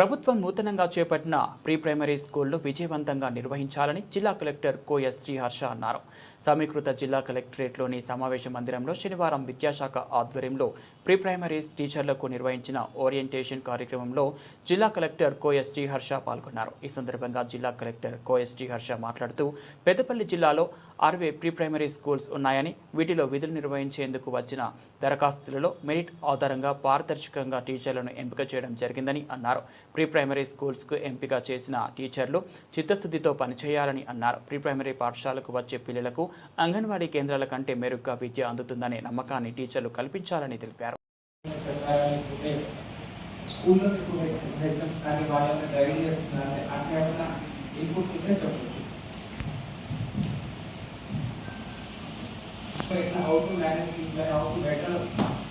ప్రభుత్వం నూతనంగా చేపట్టిన ప్రీ ప్రైమరీ స్కూళ్ళు విజయవంతంగా నిర్వహించాలని జిల్లా కలెక్టర్ కోఎస్ శ్రీహర్ష అన్నారు. సమీకృత జిల్లా కలెక్టరేట్లోని సమావేశ మందిరంలో శనివారం విద్యాశాఖ ఆధ్వర్యంలో ప్రీ ప్రైమరీ టీచర్లకు నిర్వహించిన ఓరియంటేషన్ కార్యక్రమంలో జిల్లా కలెక్టర్ కోఎస్ శ్రీహర్ష పాల్గొన్నారు. ఈ సందర్భంగా జిల్లా కలెక్టర్ కోఎస్ శ్రీహర్ష మాట్లాడుతూ పెద్దపల్లి జిల్లాలో అరవై ప్రీ ప్రైమరీ స్కూల్స్ ఉన్నాయని వీటిలో విధులు నిర్వహించేందుకు వచ్చిన దరఖాస్తులలో మెరిట్ ఆధారంగా పారదర్శకంగా టీచర్లను ఎంపిక చేయడం జరిగిందని అన్నారు. ప్రీ ప్రైమరీ స్కూల్స్కు ఎంపిక చేసిన టీచర్లు చిత్తశుద్ధితో పనిచేయాలని అన్నారు. ప్రీ ప్రైమరీ పాఠశాలకు వచ్చే పిల్లలకు అంగన్వాడీ కేంద్రాల కంటే మెరుగ్గా విద్య అందుతుందనే నమ్మకాన్ని టీచర్లు కల్పించాలని తెలిపారు. లేకపోతే స్కూల్లో మీకు కానీ వాళ్ళని గైడ్ చేస్తున్నారు అంటే ఏమైనా ఇన్పుట్ ఉంటే చెప్పచ్చు how to manage how to better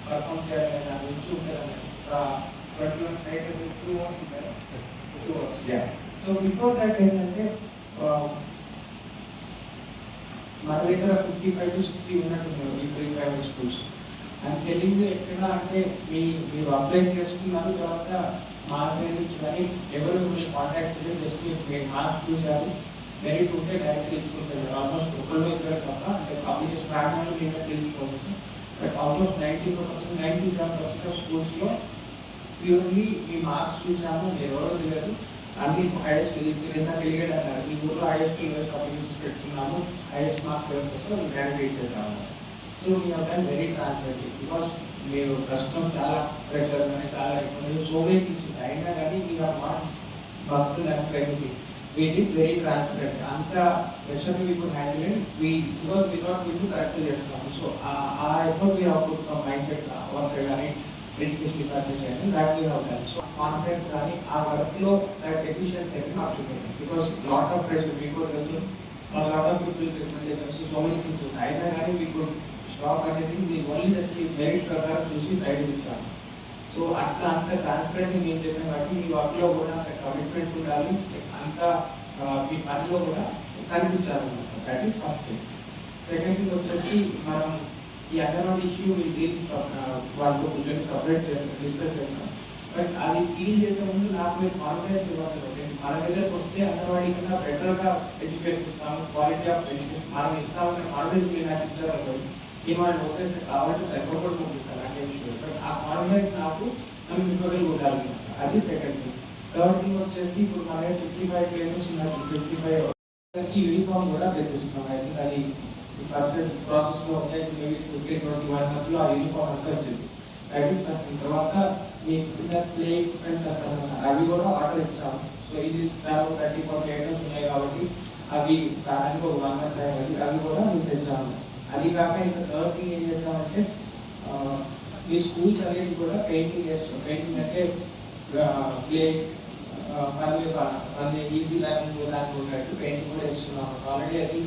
perform చేయాలనే దాని గురించి ఉంటుంది పర్టికులర్ సైట్ టూ అవర్స్ ఉంటారు two hours so before that ఏంటంటే మన దగ్గర ఫిఫ్టీ ఫైవ్ టు సిక్స్టీ ఉన్నట్టున్నారు ఈ ప్రీ ప్రైవేట్ స్కూల్స్ అండ్ తెలియదు ఎక్కడ అంటే మీ మీరు అప్లై చేసుకున్నారు తర్వాత మా సైడ్ నుంచి కానీ ఎవరు మిమ్మల్ని కాంటాక్ట్ చేయలేదు జస్ట్ మీరు మార్క్స్ చూసారు మెరిట్ ఉంటే డైరెక్ట్ తీసుకుంటారు. ఆల్మోస్ట్ ఒకళ్ళు ఇద్దరు తప్ప అంటే పబ్లిక్ ప్రాంతంలో మీరు తెలుసుకోవచ్చు but almost ninety percent ninety seven percent of స్కూల్స్లో ప్యూర్లీ మీ మార్క్స్ చూసాము మీరు ఎవరో తెలియదు. అన్ని హైయెస్ట్ ఎంత తెలియదు అన్నారు. మీ ఊళ్ళో హైయెస్ట్ లోయెస్ట్ అప్లికేషన్స్ పెట్టుకున్నాము హైయెస్ట్ మార్క్స్ ఎవరికి వస్తే గ్రాడ్యుయేట్ చేసాము సో మీ యొక్క వెరీ ట్రాన్స్పరెంట్ బికాస్ మీరు ప్రస్తుతం చాలా ప్రెషర్ కానీ చాలా ఎక్కువ సో మెనీ థింగ్స్ అయినా కానీ మీరు మా భక్తులు ప్రకృతి we వీటి వెరీ ట్రాన్స్పరెంట్ అంత pressure we handle handle it. We because we correct we చేస్తున్నాము సో ఆ effort we have put from my side, our side కానీ education department side that we have done. So confidence కానీ ఆ వర్క్లో that efficiency అనేది నాకు చూపించింది because lot of pressure మీ కూడా తెలుసు lot of people recommendations so many things అయినా కానీ మీకు స్టాక్ అనేది మీ ఓన్లీ జస్ట్ మెరిట్ ప్రకారం చూసి గైడ్ ఇచ్చాము సో అట్లా అంత ట్రాన్స్పరెంట్ మేము చేసాం కాబట్టి మీ వర్క్లో కూడా అంత కమిట్మెంట్ ఉండాలి అంత ఆ, మీ పనిలో కూడా కనిపించాలన్నమాట that is first thing second thing వచ్చేసి మనం ఈ అంగన్వాడీ ఇష్యూ మీరు దీనికి వాళ్ళతో కూర్చొని సపరేట్ చేస్తాం డిస్కస్ చేస్తాం. బట్ అది డీల్ చేసే ముందు నాకు మీరు కాన్ఫిడెన్స్ ఇవ్వాలి నేను మన దగ్గరకు వస్తే అంగన్వాడీ కన్నా బెటర్గా ఎడ్యుకేషన్ ఇస్తాము క్వాలిటీ ఆఫ్ ఎడ్యుకేషన్ మనం ఇస్తామని కాన్ఫిడెన్స్ మీరు నాకు ఇచ్చారనుకోండి ఈ వాళ్ళు ఓకే సార్ కాబట్టి కూడా పంపిస్తారు అంటే విషయం బట్ ఆ కాన్ఫిడెన్స్ నాకు మనం ఇంకొకరికి ఉండాలి అది సెకండ్ థింగ్ థర్డ్ థింగ్ వచ్చేసి ఇప్పుడు మన ఫిఫ్టీ ఫైవ్ ప్లేసెస్ ఉన్నాయి ఫిఫ్టీ ఫైవ్ యూనిఫామ్ కూడా తెప్పిస్తున్నాం. ఐ థింక్ అది పర్సెంట్ ప్రాసెస్లో ఉన్నాయి. మేబీ ట్వంటీ ట్వంటీ వన్ మంత్లో ఆ యూనిఫామ్ అంతా వచ్చింది. దట్ ఈస్ తర్వాత మీ ప్లే ఎక్విప్మెంట్స్ అక్కడ అవి కూడా ఆర్డర్ ఇచ్చాము. ఇది థర్టీ ఫార్టీ ఐటమ్స్ ఉన్నాయి కాబట్టి అవి దానికి ఒక వన్ మంత్ టైం అవి కూడా మేము తెచ్చాము. అది కాక ఇంకా థర్డ్ థింగ్ ఏం చేసామంటే మీ ఈ స్కూల్స్ అనేవి కూడా పెయింటింగ్ చేస్తాం. పెయింటింగ్ అంటే ప్లే పని పని ఈజీ లెర్నింగ్ దానికి ఉన్నట్టు పెయింటింగ్ కూడా ఇస్తున్నాము. ఆల్రెడీ అది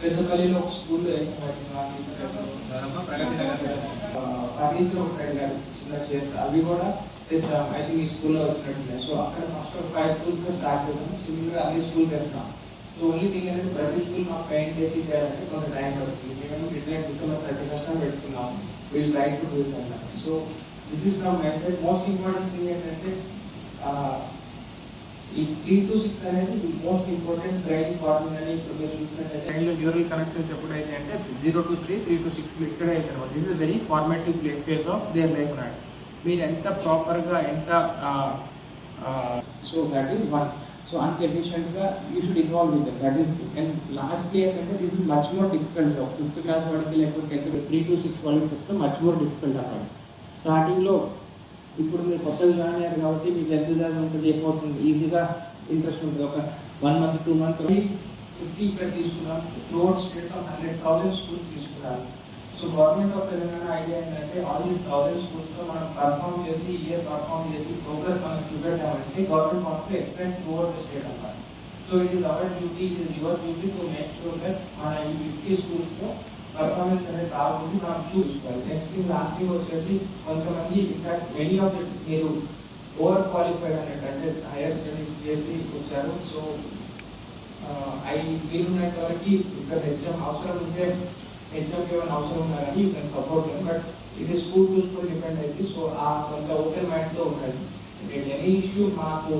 పెద్దపల్లిలో ఒక స్కూల్లో ఫర్నిచర్ ఉంటాయి కదా చిన్న చైర్స్ అవి కూడా తెచ్చాం ఐ థింక్ ఈ స్కూల్లో వచ్చినట్టున్నాయి సో అక్కడ ఫస్ట్ ఫైవ్ స్కూల్స్ స్టార్ట్ చేసాము సిమిలర్ అన్ని స్కూల్ వేస్తాం సో ఓన్లీ థింగ్ ఏంటంటే ప్రతి స్కూల్ మాకు పెయింట్ చేసి చేయాలంటే కొంత టైం పడుతుంది మేము డిక్లేర్ డిసెంబర్ థర్టీ ఫస్ట్ పెట్టుకున్నాము will try to do it అన్నమాట so this is from my side most important thing ఏంటంటే ఆ, ఈ త్రీ టు సిక్స్ అనేది మోస్ట్ ఇంపార్టెంట్ డ్రైవింగ్ ఫార్మింగ్ అని ఇప్పుడు మీరు ట్రైన్లో డ్యూరల్ కనెక్షన్స్ ఎప్పుడైతే అంటే zero to three three to six ఇక్కడే అయితే అనమాట. This is very formative play phase of their life not మీరు ఎంత ప్రాపర్గా ఎంత so that is one so అంత ఎఫిషియెంట్గా you should involve with that is and lastly ఏంటంటే this is much more difficult fifth class వాడికి లేకపోతే త్రీ టు సిక్స్ వాళ్ళకి చెప్తే మచ్ మోర్ డిఫికల్ట్ అన్నమాట. స్టార్టింగ్లో ఇప్పుడు మీరు కొత్తగా జాయిన్ అయ్యారు కాబట్టి మీకు ఎంత జాయిన్ ఉంటుంది ఎఫోర్ట్ ఉంటుంది. ఈజీగా ఇంట్రెస్ట్ ఉంటుంది. ఒక one month two month fifty ఇక్కడ తీసుకున్నాం toward states of hundred thousand schools తీసుకున్నాం so government of Telangana idea ఏంటంటే ఆల్ దీస్ థౌసండ్ స్కూల్స్లో మనం పర్ఫామ్ చేసి ఇయర్ పర్ఫామ్ చేసి ప్రోగ్రెస్ మనం చూపెట్టామంటే government want to extend toward the state అన్నమాట. So it is our duty it is your duty to make sure that మన ఈ fifty స్కూల్స్లో పర్ఫార్మెన్స్ అనేది రాకుండా మనం చూసుకోవాలి నెక్స్ట్ థింగ్ లాస్ట్ థింగ్ వచ్చేసి కొంతమంది in fact many of the మీరు ఓవర్ క్వాలిఫైడ్ అన్నట్టు అంటే హైయర్ స్టడీస్ చేసి వచ్చారు సో అవి వీలున్నంత వరకు ఇక్కడ ఎగ్జామ్ అవసరం ఉంటే ఎగ్జామ్కి ఏమైనా అవసరం ఉన్నా కానీ యూ కెన్ సపోర్ట్ బట్ ఇది స్కూల్ టు స్కూల్ డిపెండ్ అయింది సో ఆ కొంత ఓపెన్ మైండ్తో ఉండాలి ఎనీ ఇష్యూ మాకు